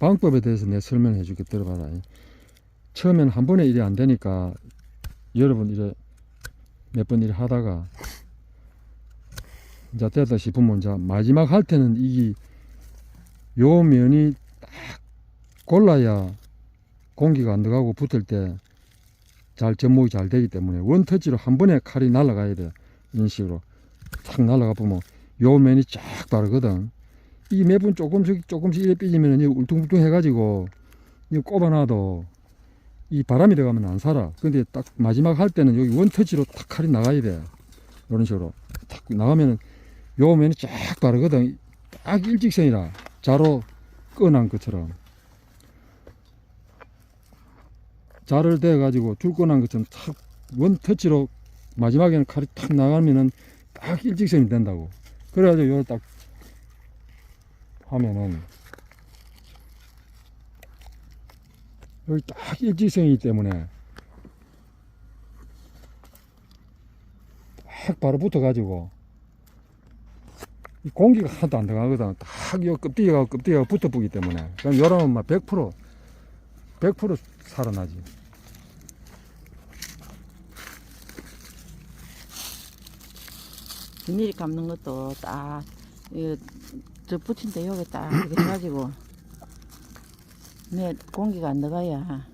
방법에 대해서 내 설명해 줄게 들어봐라. 처음엔 한 번에 일이 안 되니까 여러분 이래 몇번 일 하다가 이제 됐다 싶으면 이제 마지막 할 때는 이게 요 면이 딱 골라야 공기가 안 들어가고 붙을 때 잘 접목이 잘 되기 때문에 원터치로 한 번에 칼이 날아가야 돼 이런 식으로 탁 날아가 보면 요 면이 쫙 바르거든 이 매분 조금씩 조금씩 이래 삐지면 이 울퉁불퉁 해가지고 이거 꼽아놔도 이 바람이 들어가면 안 살아. 근데 딱 마지막 할 때는 여기 원터치로 탁 칼이 나가야 돼. 이런 식으로. 탁 나가면 요 면이 쫙 바르거든. 딱 일직선이라. 자로 꺼난 것처럼. 자를 대 가지고 줄 꺼난 것처럼 탁 원터치로 마지막에는 칼이 탁 나가면은 딱 일직선이 된다고. 그래가지고 요걸 딱 하면은 여기 딱 일직선이기 때문에 딱 바로 붙어가지고 이 공기가 하나도 안 들어가거든. 딱요 껍데기가 껍데기가 붙어보기 때문에. 그럼 요러면 막100% 100% 살아나지. 비닐이 감는 것도 딱, 이, 저 붙인 데 여기 딱 이렇게 해가지고, 내 공기가 안 들어가야